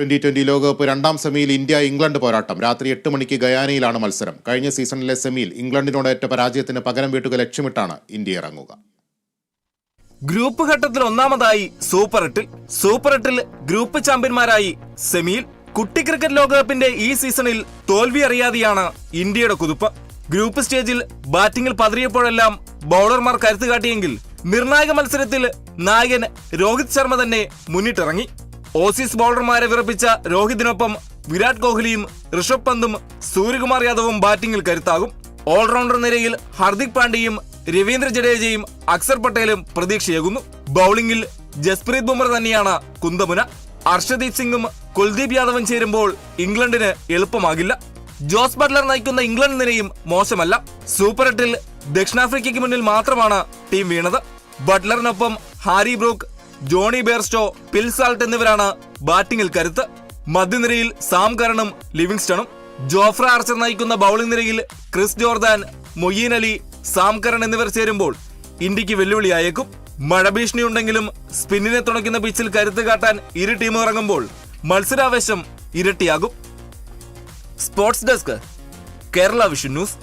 Twenty twenty ലോകകപ്പ് രണ്ടാം സെമിയിൽ ഇന്ത്യ ഇംഗ്ലണ്ട് പോരാട്ടം. രാത്രി എട്ട് മണിക്ക് ഗയാനയിലാണ് മത്സരം. കഴിഞ്ഞ സീസണിലെ സെമിയിൽ ഇംഗ്ലണ്ടിനോടേറ്റ പരാജയത്തിന് പകരം വീട്ടുക ലക്ഷ്യമിട്ടാണ് ഇന്ത്യ ഇറങ്ങുക. ഗ്രൂപ്പ് ഘട്ടത്തിൽ ഒന്നാമതായി സൂപ്പർ എട്ടിൽ. സൂപ്പർ എട്ടിൽ ഗ്രൂപ്പ് ചാമ്പ്യന്മാരായി സെമിയിൽ കുട്ടി ക്രിക്കറ്റ് ലോകകപ്പിന്റെ ഈ സീസണിൽ തോൽവി അറിയാതെയാണ് ഇന്ത്യയുടെ കുതിപ്പ്. ഗ്രൂപ്പ് സ്റ്റേജിൽ ബാറ്റിംഗിൽ പതറിയപ്പോഴെല്ലാം ബൗളർമാർ കരുത്തുകാട്ടിയെങ്കിൽ നിർണായക മത്സരത്തിൽ നായകൻ രോഹിത് ശർമ്മ തന്നെ മുന്നിട്ടിറങ്ങി. ഓസീസ് ബൗളർമാരെ വിറപ്പിച്ച രോഹിതിനൊപ്പം വിരാട് കോഹ്ലിയും ഋഷഭ് പന്തും സൂര്യകുമാർ യാദവും ബാറ്റിംഗിൽ കരുത്താകും. ഓൾറൗണ്ടർ നിരയിൽ ഹർദിക് പാണ്ഡ്യയും രവീന്ദ്ര ജഡേജയും അക്സർ പട്ടേലും പ്രതീക്ഷയേകുന്നു. ബൌളിംഗിൽ ജസ്പ്രീത് ബുംറ തന്നെയാണ് കുന്തമുന. അർഷദീപ് സിംഗും കുൽദീപ് യാദവും ചേരുമ്പോൾ ഇംഗ്ലണ്ടിന് എളുപ്പമാകില്ല. ജോസ് ബട്ട്ലർ നയിക്കുന്ന ഇംഗ്ലണ്ട് നിരയും മോശമല്ല. സൂപ്പർ എട്ടിൽ ദക്ഷിണാഫ്രിക്കയ്ക്ക് മുന്നിൽ മാത്രമാണ് ടീം വീണത്. ബട്ട്ലറിനൊപ്പം Harry Brook Jonny Bairstow Phil Salt എന്നിവരാണ് ബാറ്റിംഗിൽ കരുത്ത്. മധ്യനിരയിൽ സാം കരണും ലിവിങ്സ്റ്റണും. ജോഫ്ര ആർച്ചർ നയിക്കുന്ന ബൗളിംഗ് നിരയിൽ Chris Jordan Moeen Ali Sam Curran എന്നിവർ ചേരുമ്പോൾ ഇന്ത്യയ്ക്ക് വെല്ലുവിളിയായേക്കും. മഴ ഭീഷണിയുണ്ടെങ്കിലും സ്പിന്നിനെ തുണയ്ക്കുന്ന പിച്ചിൽ കരുത്ത് കാട്ടാൻ ഇരു ടീമും ഇറങ്ങുമ്പോൾ മത്സരാവേശം ഇരട്ടിയാകും. Sports desk Kerala vision news.